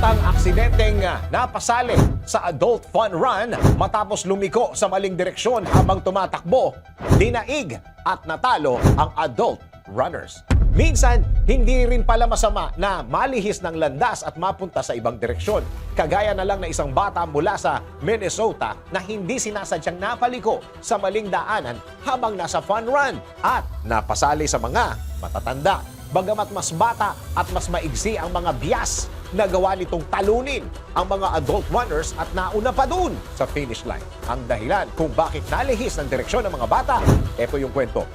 batang aksidenteng ah, napasali sa adult fun run matapos lumiko sa maling direksyon habang tumatakbo, dinaig at natalo ang adult runners. Minsan, hindi rin pala masama na malihis ng landas at mapunta sa ibang direksyon. Kagaya na lang na isang bata mula sa Minnesota na hindi sinasadyang napaliko sa maling daanan habang nasa fun run at napasali sa mga matatanda. Bagamat mas bata at mas maigsi ang mga bias, nagawa nitong talunin ang mga adult runners at nauna pa dun sa finish line. Ang dahilan kung bakit nalihis ng direksyon ng mga bata, ito yung kwento.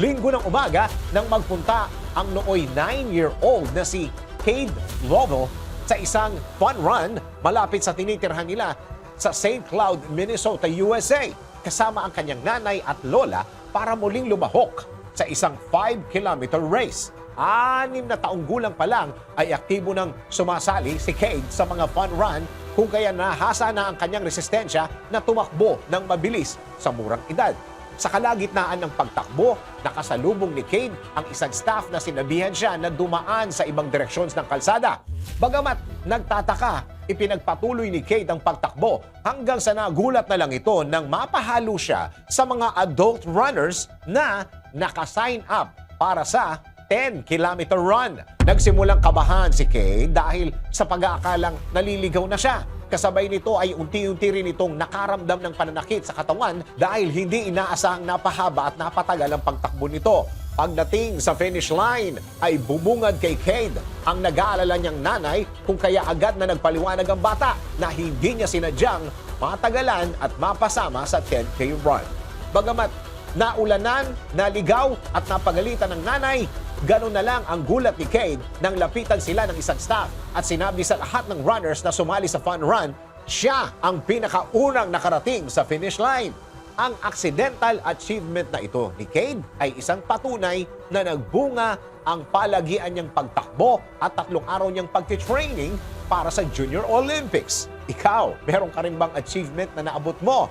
Linggo ng umaga nang magpunta ang nooy 9-year-old na si Cade Lovell sa isang fun run malapit sa tinitirhan nila sa St. Cloud, Minnesota, USA kasama ang kanyang nanay at lola para muling lumahok sa isang 5-kilometer race. Anim na taong gulang pa lang ay aktibo ng sumasali si Cade sa mga fun run kung kaya nahasa na ang kanyang resistensya na tumakbo ng mabilis sa murang edad. Sa kalagitnaan ng pagtakbo, nakasalubong ni Cade ang isang staff na sinabihan siya na dumaan sa ibang direksyon ng kalsada. Bagamat nagtataka, ipinagpatuloy ni Cade ang pagtakbo hanggang sa nagulat na lang ito nang mapahalo siya sa mga adult runners na nakasign up para sa 10-kilometer run. Nagsimulang kabahan si Kay dahil sa pag-aakalang naliligaw na siya. Kasabay nito ay unti-unti rin itong nakaramdam ng pananakit sa katawan dahil hindi inaasahang napahaba at napatagal ang pagtakbo nito. Pagdating sa finish line ay bumungad kay Cade ang nag-aalala niyang nanay kung kaya agad na nagpaliwanag ang bata na hindi niya sinadyang matagalan at mapasama sa 10K run. Bagamat naulanan, naligaw at napagalitan ng nanay, ganun na lang ang gulat ni Cade nang lapitan sila ng isang staff at sinabi sa lahat ng runners na sumali sa fun run, siya ang pinakaunang nakarating sa finish line. Ang accidental achievement na ito ni Cade ay isang patunay na nagbunga ang palagian niyang pagtakbo at tatlong araw niyang pagtitraining para sa Junior Olympics. Ikaw, meron ka rin bang achievement na naabot mo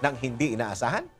nang hindi inaasahan?